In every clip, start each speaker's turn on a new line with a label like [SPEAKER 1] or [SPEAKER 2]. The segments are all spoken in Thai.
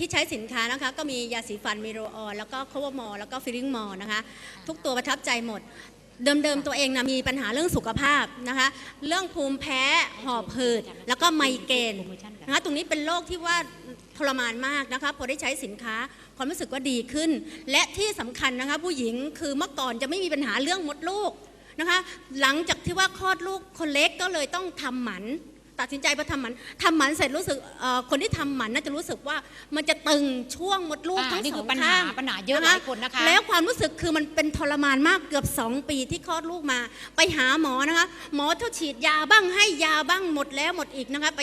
[SPEAKER 1] ที่ใช้สินค้านะคะก็มียาสีฟันมีโรออนแล้วก็โควอมอลแล้วก็ฟิลลิ่งมอลนะคะทุกตัวประทับใจหมด เดิมๆตัวเองนะมีปัญหาเรื่องสุขภาพนะคะ เรื่องภูมิแพ้หอบหืดแล้วก็ไมเกรนนะคะตรงนี้เป็นโรคที่ว่าทรมานมากนะคะพอได้ใช้สินค้าความรู้สึกว่าดีขึ้น และที่สำคัญนะคะผู้หญิงคือเมื่อก่อนจะไม่มีปัญหาเรื่องมดลูกนะคะ หลังจากที่ว่าคลอดลูกคนเล็กก็เลยต้องทำหมัน ตัดสินใจพอทำหมันทำหมันเสร็จรู้สึกเอ่อคนที่ทำหมันน่าจะรู้สึกว่ามันจะตึงช่วงมดลูก
[SPEAKER 2] อ่า
[SPEAKER 1] ทั้ง
[SPEAKER 2] นี่
[SPEAKER 1] ส
[SPEAKER 2] คือ
[SPEAKER 1] อง
[SPEAKER 2] ปัญหา
[SPEAKER 1] ข้าง
[SPEAKER 2] ปัญหาเยอะหลายคนนะคะ
[SPEAKER 1] แล้วความรู้สึกคือมันเป็นทรมานมากเกือบ 2 ปีที่คลอดลูกมา ไปหาหมอนะคะ หมอเท่าฉีดยาบ้างให้ยาบ้างหมดแล้วหมดอีกนะคะ ไป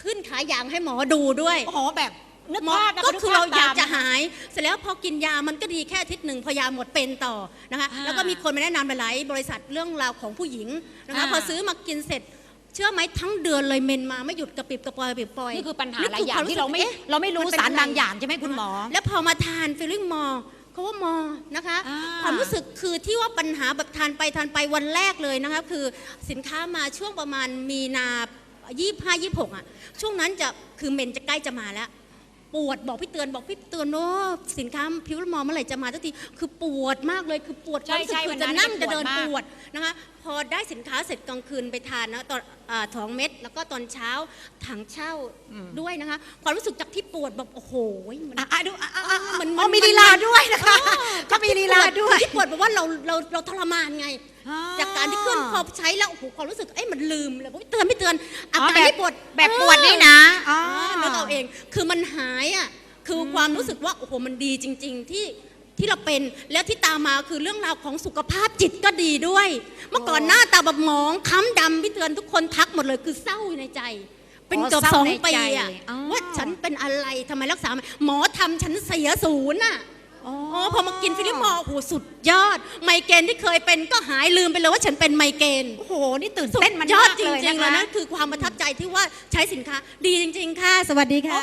[SPEAKER 1] ขึ้นขายางให้หมอดูด้วย
[SPEAKER 2] โอ้โหแบบนึก
[SPEAKER 1] หมอ
[SPEAKER 2] ภาพนะ
[SPEAKER 1] ก็
[SPEAKER 2] นึ
[SPEAKER 1] คือ
[SPEAKER 2] ภ
[SPEAKER 1] เรา
[SPEAKER 2] พ
[SPEAKER 1] อยาก
[SPEAKER 2] ตม
[SPEAKER 1] จะหาย เสร็จแล้วพอกินยามันก็ดีแค่อาทิตย์หนึ่งพอยาหมดเป็นต่อนะคะ
[SPEAKER 2] อ่า
[SPEAKER 1] แล้วก็มีคนมาแนะนำหลายๆบริษัทเรื่องราวของผู้หญิงนะคะ
[SPEAKER 2] อ่า
[SPEAKER 1] พอซื้อมากินเสร็จ เชื่อไหมทั้งเดือนเลยเมนมาไม่หยุดกระปิบกระปอยกระปิบกระปอย
[SPEAKER 2] นี่คือปัญหา
[SPEAKER 1] นี่
[SPEAKER 2] หลาย
[SPEAKER 1] คือ
[SPEAKER 2] อย่า
[SPEAKER 1] คว
[SPEAKER 2] งที่เราไม่
[SPEAKER 1] สึกอ๊ะ
[SPEAKER 2] เราไม่รู้
[SPEAKER 1] มันเป็น
[SPEAKER 2] สาร
[SPEAKER 1] อะไร
[SPEAKER 2] บางอย่างใช่ไหมคุณหมอ
[SPEAKER 1] แล้วพอมาทานฟิลลิ่งมอเขาว่ามอนะคะ
[SPEAKER 2] อ่า
[SPEAKER 1] ความรู้สึกคือที่ว่าปัญหาแบบทานไปทานไปวันแรกเลยนะคะคือสินค้ามาช่วงประมาณมีนายี่ห้ายี่หกอะช่วงนั้นจะคือเมนจะใกล้จะมาแล้ว ปวดบอกพี่เตือนบอกพี่เตือนว่าสินค้าพิวมอเมื่อไหร่จะมาสักทีคือปวดมากเลยคือปวดค
[SPEAKER 2] ใช่
[SPEAKER 1] วามรู้สึก
[SPEAKER 2] ใช่
[SPEAKER 1] คือ
[SPEAKER 2] วัน
[SPEAKER 1] จะ
[SPEAKER 2] นั้น
[SPEAKER 1] นั่ง
[SPEAKER 2] เนี่ย
[SPEAKER 1] จะเดิน
[SPEAKER 2] ป
[SPEAKER 1] ป
[SPEAKER 2] ว
[SPEAKER 1] ว
[SPEAKER 2] ด
[SPEAKER 1] ด
[SPEAKER 2] มาก
[SPEAKER 1] นะคะพอได้สินค้าเสร็จกลางคืนไปทานนะตอนอาท้องเม็ดแล้วก็ตอนเช้าถังเช่าด้วยนะคะความรู้สึกจากที่ปวดแบบโอ้โหมัน
[SPEAKER 2] อะอะดูอะอะอะ
[SPEAKER 1] มัน
[SPEAKER 2] อ๋อมีลีลาด้วยนะคะก็มีลีลาด้วย
[SPEAKER 1] ที่ปวดแบบว่าเราเราเราทรมานไง
[SPEAKER 2] อ่า
[SPEAKER 1] จา กการที่ขึ้นพอใช้แล้วโอ้โหความรู้สึกเอ้ยมันลืมเลยพี่เตือนพี่เตือนอา
[SPEAKER 2] อ๋อ
[SPEAKER 1] การ
[SPEAKER 2] แบบ
[SPEAKER 1] ที่ปวด
[SPEAKER 2] แบบปวดนี่นะอ๋อ
[SPEAKER 1] อ่านึกเอาเอง คือมันหายอะคืออความรู้สึกว่าโอ้โหมันดีจริง ๆ ที่ที่เราเป็นแล้วที่ตามมาคือเรื่องราวของสุขภาพจิตก็ดีด้วย เมื่อก่อนหน้าตาแบบหมองค้ำดำพี่เตือนทุกคนทักหมดเลยคือเศร้าอยู่ในใจ เป็น
[SPEAKER 2] อ๋อ
[SPEAKER 1] เกือบ
[SPEAKER 2] เศร้า
[SPEAKER 1] สอง
[SPEAKER 2] ใน
[SPEAKER 1] ปี
[SPEAKER 2] ใจ
[SPEAKER 1] อะ
[SPEAKER 2] อ๋อ
[SPEAKER 1] ว่าฉันเป็นอะไรทำไมรักษาไม่หมอทำฉันเสียศูนย์อะ
[SPEAKER 2] อ๋อ
[SPEAKER 1] อ๋อพอมากินฟิลิปมอร์โอ้โหสุดยอด ไมเกรนที่เคยเป็นก็หายลืมไปเลยว่าฉันเป็นไมเกรน
[SPEAKER 2] โอ้โห นี่ตื่น
[SPEAKER 1] สุด
[SPEAKER 2] เต้นมัน
[SPEAKER 1] ยอด
[SPEAKER 2] มาก
[SPEAKER 1] จ
[SPEAKER 2] เลย
[SPEAKER 1] ริงๆ
[SPEAKER 2] นะ
[SPEAKER 1] เลย
[SPEAKER 2] คะ
[SPEAKER 1] นะคือความประทับใจที่ว่าใช้สินค้า ดีจริง ๆ ค่ะ สวัสดีค่ะ